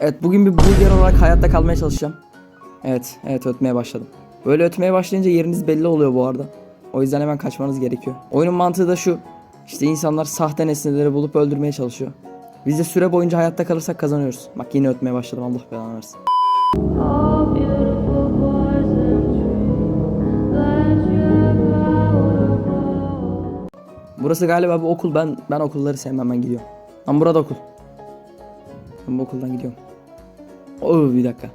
Evet bugün bir burger olarak hayatta kalmaya çalışacağım. Evet, evet ötmeye başladım. Böyle ötmeye başlayınca yeriniz belli oluyor bu arada. O yüzden hemen kaçmanız gerekiyor. Oyunun mantığı da şu. İşte insanlar sahte nesneleri bulup öldürmeye çalışıyor. Biz de süre boyunca hayatta kalırsak kazanıyoruz. Bak yine ötmeye başladım Allah belanı versin. Burası galiba bir okul. Ben ben okulları sevmem ben gidiyorum. Lan burada okul. Ben bu okuldan gidiyorum. Oo bir dakika.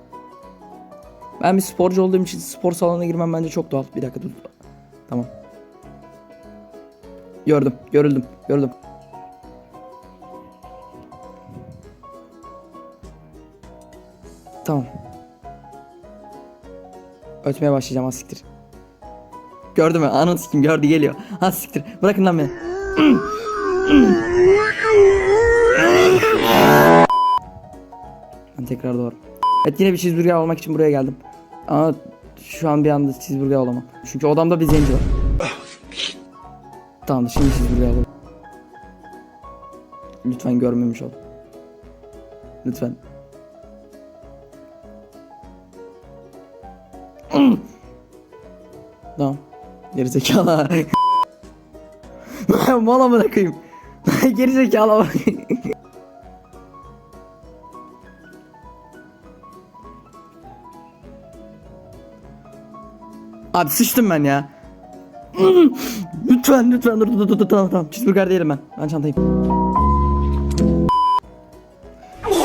Ben bir sporcu olduğum için spor salonuna girmem bence çok doğal. Bir dakika dur. Tamam. Gördüm, görüldüm, gördüm. Tamam. Ötmeye başlayacağım ha siktir. Gördü mü? Anın sikim gördü geliyor. Ha siktir. Bırakın lan beni. Ben tekrar doğru. Evet yine bir cheeseburger almak için buraya geldim. Ama şu an bir anda cheeseburger alamam. Çünkü odamda bir zenci var. Tamam şimdi cheeseburger alalım. Lütfen görmemiş ol. Lütfen. Tamam. Geri zekalı. Mal amına koyayım. Geri zekalı bak. Abi sıçtım ben ya. lütfen lütfen dur dur dur dur tamam tamam cheeseburger değilim ben. Ben çantayım.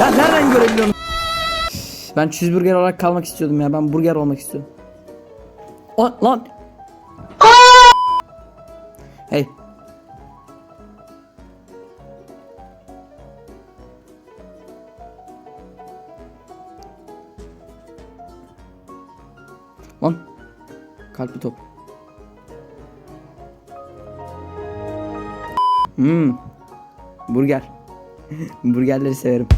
Ya nereden görebiliyorum? Ben cheeseburger olarak kalmak istiyordum ya. Ben burger olmak istiyorum. O, lan. Hey. Lan. Kalpli top. Hmm. Burger. Burgerleri severim.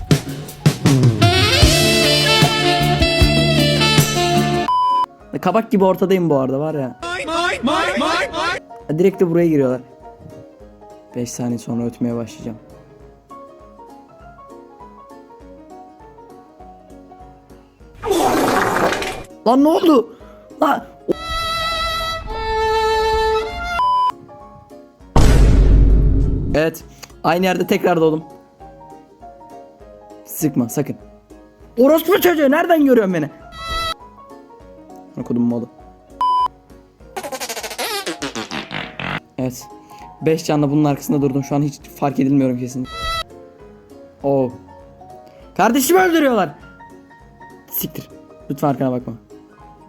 Kabak gibi ortadayım bu arada var ya. Direkt de buraya giriyorlar. 5 saniye sonra ötmeye başlayacağım. Lan ne oldu? Lan Evet. Aynı yerde tekrar doğdum. Sıkma sakın. Orospu çocuğu nereden görüyorsun beni? Okudum malı. Evet. 5 canla bunun arkasında durdum. Şu an hiç fark edilmiyorum kesin. Oo. Kardeşimi öldürüyorlar. Siktir. Lütfen arkana bakma.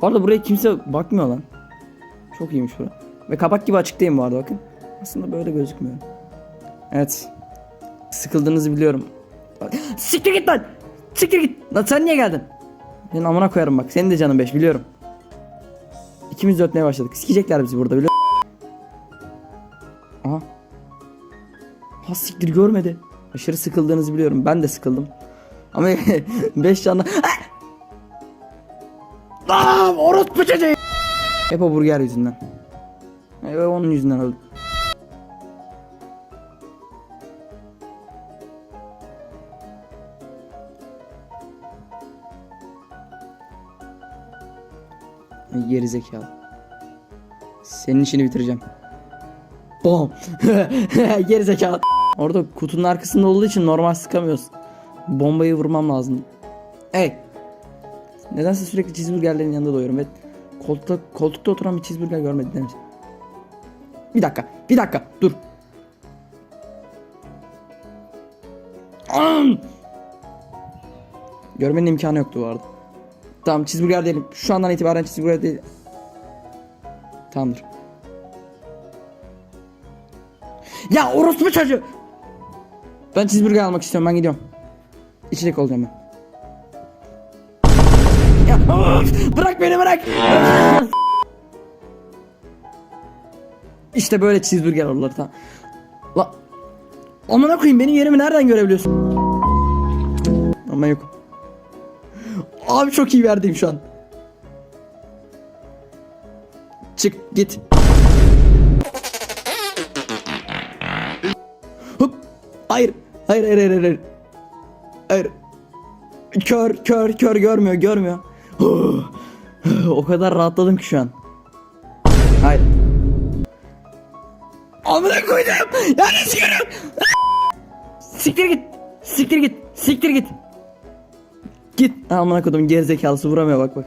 Bu arada buraya kimse bakmıyor lan. Çok iyiymiş bura. Ve kabak gibi açıktayım bu arada bakın. Aslında böyle gözükmüyor. Evet. Sıkıldığınızı biliyorum. Siktir git lan. Siktir git. Lan sen niye geldin? Senin amına koyarım bak. Senin de canın 5 biliyorum. İkimiz de ötmeye başladık. Sikecekler bizi burada biliyor Aha. Ha siktir görmedi. Aşırı sıkıldığınızı biliyorum. Ben de sıkıldım. Ama 5 canlı. Aa, orospu çocuğu. Hep o burger yüzünden. Evet onun yüzünden öldüm. Geri zekalı. Senin işini bitireceğim. Bom. Geri zekalı. Orada kutunun arkasında olduğu için normal sıkamıyoruz. Bombayı vurmam lazım. Hey. Nedense sürekli cheeseburgerlerin yanında doyuyorum ve koltukta, koltukta oturan bir cheeseburger görmedin değil mi? Bir dakika. Bir dakika. Dur. Görmenin imkanı yoktu bu arada. Tamam cheeseburger değilim. Şu andan itibaren cheeseburger değil. Tamamdır. Ya orospu çocuğu. Ben cheeseburger almak istiyorum. Ben gidiyorum. İçecek olacağım ben. Ya bırak beni bırak. işte böyle cheeseburger olurlar tamam. La Amına koyayım benim yerimi nereden görebiliyorsun? Ama yok. Abi çok iyi yerdeyim şu an. Çık git. Hop. Hayır. Hayır hayır hayır hayır. Hayır. Kör kör kör görmüyor görmüyor. o kadar rahatladım ki şu an. Hayır. Amına koydum. Yanlışıyorum. Siktir git. Siktir git. Siktir git. Git. Amına koydum gerizekalısı vuramıyor bak bak.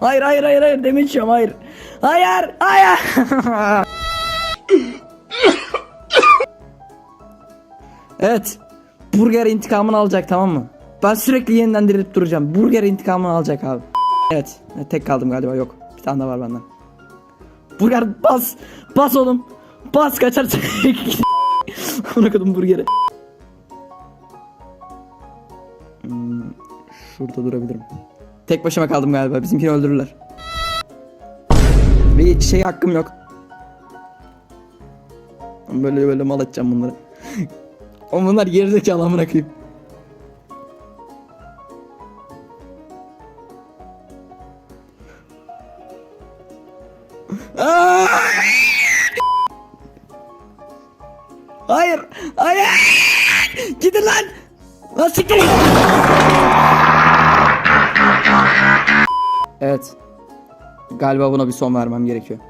Hayır hayır hayır hayır demeyeceğim hayır. Hayır hayır. evet. Burger intikamını alacak tamam mı? Ben sürekli yeniden dirilip duracağım. Burger intikamını alacak abi. Evet. Tek kaldım galiba yok. Bir tane daha var benden. Burger bas. Bas oğlum. Bas kaçar. Ona kadın burgeri. Şurada durabilirim. Tek başıma kaldım galiba. Bizimkini öldürürler. Bir şey hakkım yok. Böyle böyle mal edeceğim bunları. Oğlum bunlar gerizekalı amına koyayım. Hayır! Hayır! Gidin lan! Lan siktir! Evet. Galiba buna bir son vermem gerekiyor.